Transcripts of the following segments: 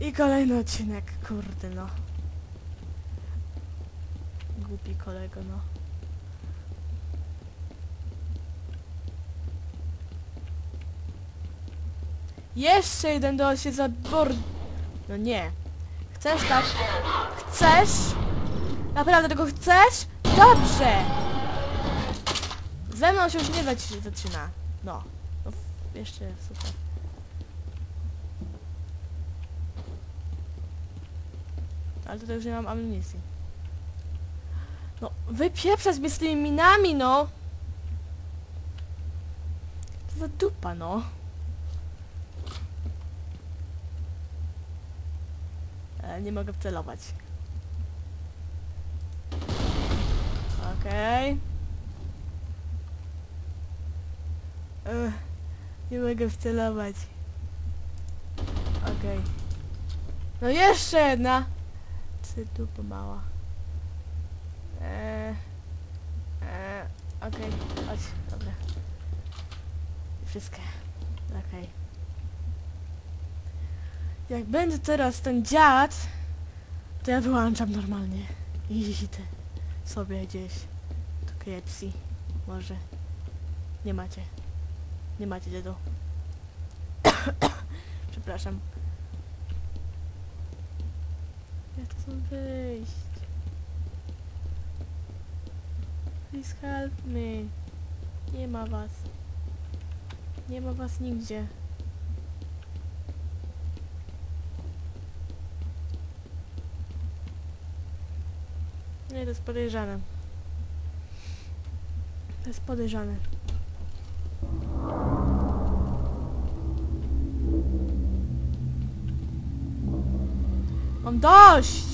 I kolejny odcinek, kurde no. Głupi kolego, no. Jeszcze jeden do się zabor... No nie. Chcesz tak? Chcesz? Naprawdę tego chcesz? Dobrze! Ze mną się już nie zaczyna. No. no jeszcze super. Ale tutaj już nie mam amunicji. No, wypieprzać mnie z tymi minami, no! Co za dupa, no. E, nie mogę wcelować. Okej. Ech, nie mogę wcelować. Okej. No jeszcze jedna! Ty dupa mała. Eee, eee, okej, chodź, dobra. Wszystkie. Okej. Jak będzie teraz ten dziad, to ja wyłączam normalnie. I idę sobie gdzieś do KFC. Może. Nie macie. Nie macie dziadu. Przepraszam. Jak to są wyjść? Please help me. Nie ma was. Nie ma was nigdzie. Nie, to jest podejrzane. To jest podejrzane. Mam dość!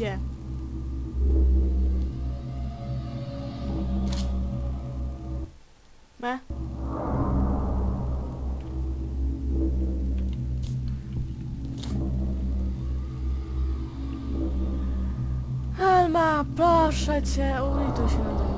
Gdzie? Me? Alma, proszę cię, ulituj się nade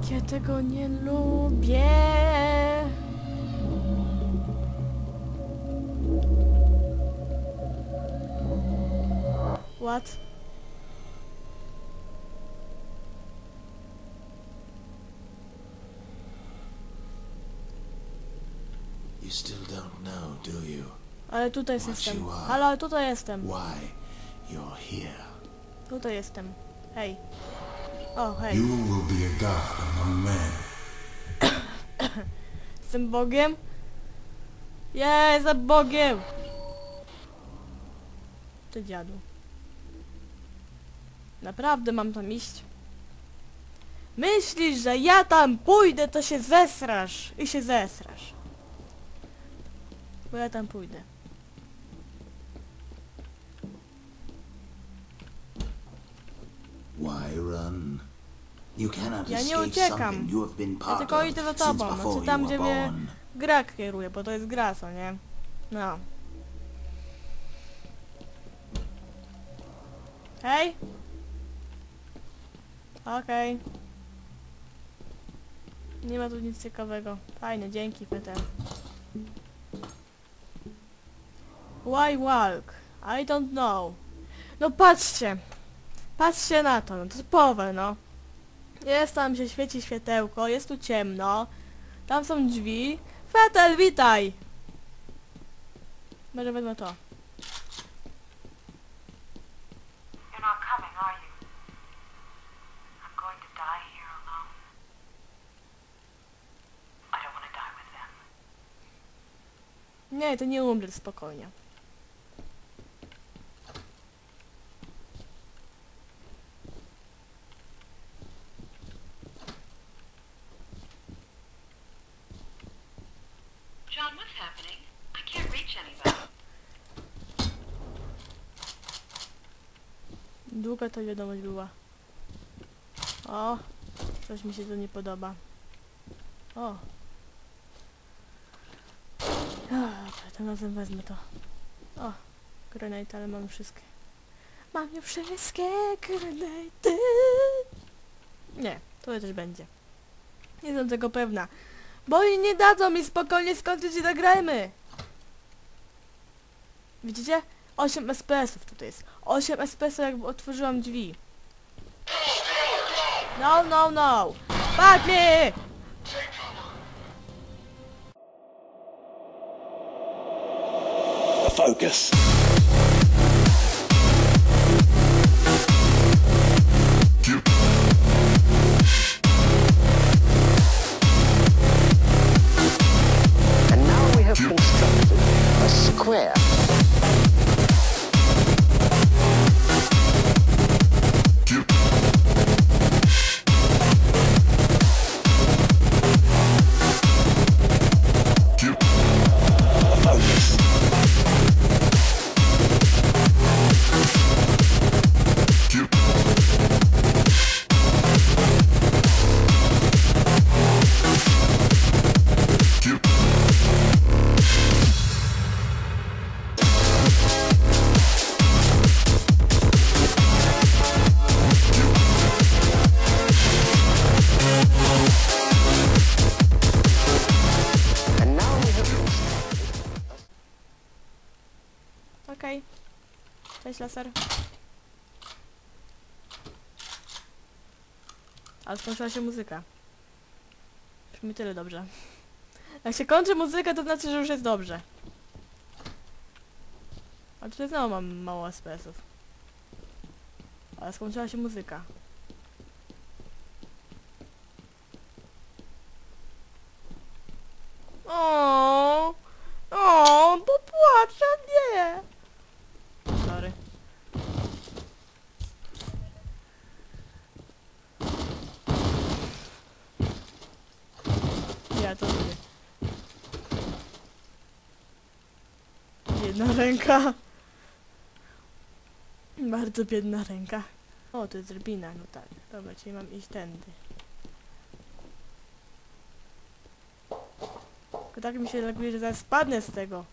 Jak ja tego nie lubię. What? You still don't know, do you, Ale tutaj jestem. Halo, tutaj jestem. why you're here? Tutaj jestem. Hej. O, hej. You will be a god among men. Jestem Bogiem? Jestem Bogiem! Ty dziadu. Naprawdę mam tam iść? Myślisz, że ja tam pójdę, to się zesrasz. I się zesrasz. Bo ja tam pójdę. Why run? Ja nie uciekam. Ja tylko idę za tobą. Znaczy tam, gdzie mnie gra kieruje, bo to jest gra, co nie? No. Hej! Okej. Nie ma tu nic ciekawego. Fajne, dzięki Peter. Why walk? I don't know. No patrzcie! Patrzcie na to, no to typowe, no. Jest tam się świeci światełko, jest tu ciemno. Tam są drzwi. Fetel, witaj! Może wezmę to. Nie, to nie umrę spokojnie. Długa to wiadomość była. O, coś mi się tu nie podoba. O. Dobra, tym razem wezmę to. O, granate, ale mam wszystkie. Mam już wszystkie granate. Nie, to też będzie. Nie jestem tego pewna. Bo oni nie dadzą mi spokojnie skończyć i zagrajmy. Widzicie? 8 SPS-ów tutaj jest. 8 SPS-ów jakby otworzyłam drzwi. No, no, no! Me! Focus. Laser. Ale skończyła się muzyka. Brzmi tyle dobrze. Jak się kończy muzyka, to znaczy, że już jest dobrze. A tutaj znowu mam mało SPS-ów. Ale skończyła się muzyka. O, o, popłaczę, nie. Sorry. Ja to lubię. Biedna ręka. Bardzo biedna ręka. O, to jest drabina, no tak. Dobra, czyli mam iść tędy. Tylko tak mi się laguje, że zaraz spadnę z tego.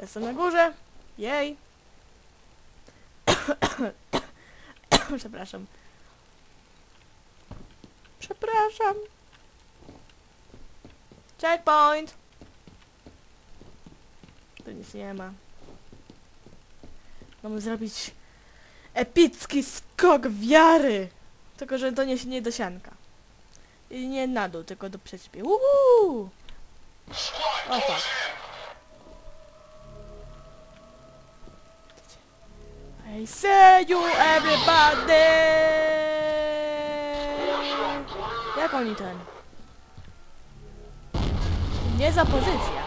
Jestem na górze. Jej. Przepraszam. Przepraszam. Checkpoint. Tu nic nie ma. Mamy zrobić epicki skok wiary. Tylko, że to nie, nie do sianka. I nie na dół, tylko do przećpie. Uuu! O fuck. I say you everybody! Jak oni ten? Nie za pozycja.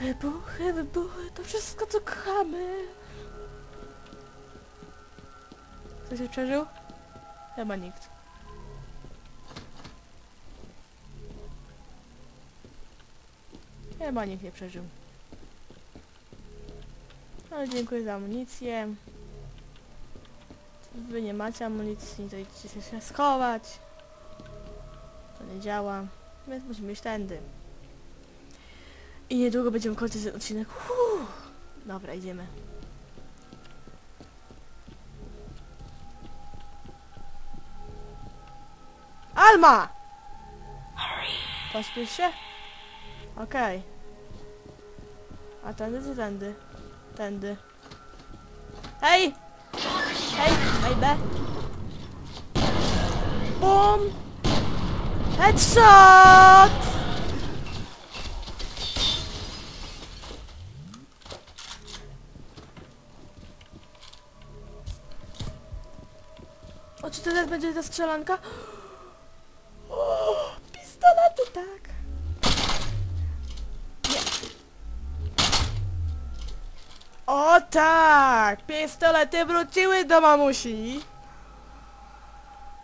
Wybuchy, wybuchy, to wszystko co kochamy. Kto się przeżył? Chyba nikt. Chyba nikt nie przeżył. Ale dziękuję za amunicję. Wy nie macie amunicji, to idźcie się schować. To nie działa. Więc musimy iść tędy. I niedługo będziemy kończyć ten odcinek. Dobra, idziemy. Alma! Pośpiesz się? Okej. A tędy czy tędy? Tędy. Hej! Hej, baby! Bum! Headshot! O, czy teraz będzie ta strzelanka? O tak! Pistolety wróciły do mamusi.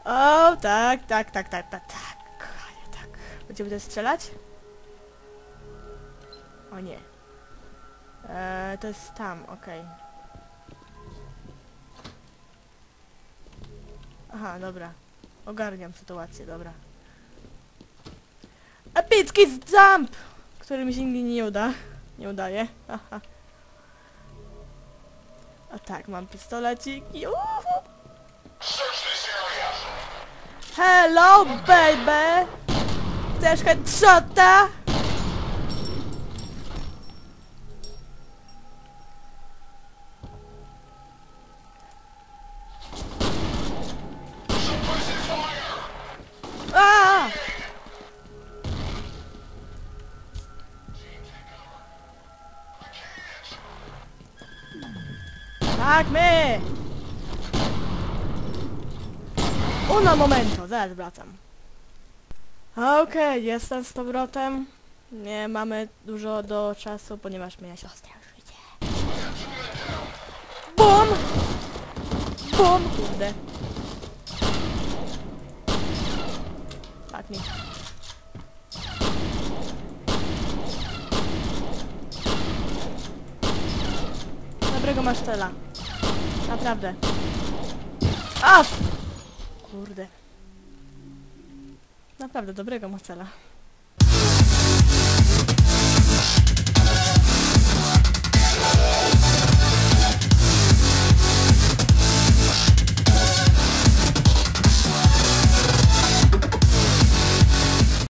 O tak, tak, tak, tak, tak, tak. Tak. Będziemy tutaj strzelać? O nie. Eee, to jest tam, okej. Aha, dobra. Ogarniam sytuację, dobra. Epicki jump! Który mi się nigdy nie uda. Nie udaje. Haha. A tak, mam pistolecik. Juhu! Hello, baby! Chcesz headshota? Tak, my! Uno momento, zaraz wracam. Okej, jestem z powrotem. Nie mamy dużo do czasu, ponieważ moja siostra już idzie. BUM! BUM! Kurde. Mi. Dobrego masz cela. Naprawdę. A! Kurde. Naprawdę, dobrego ma cela.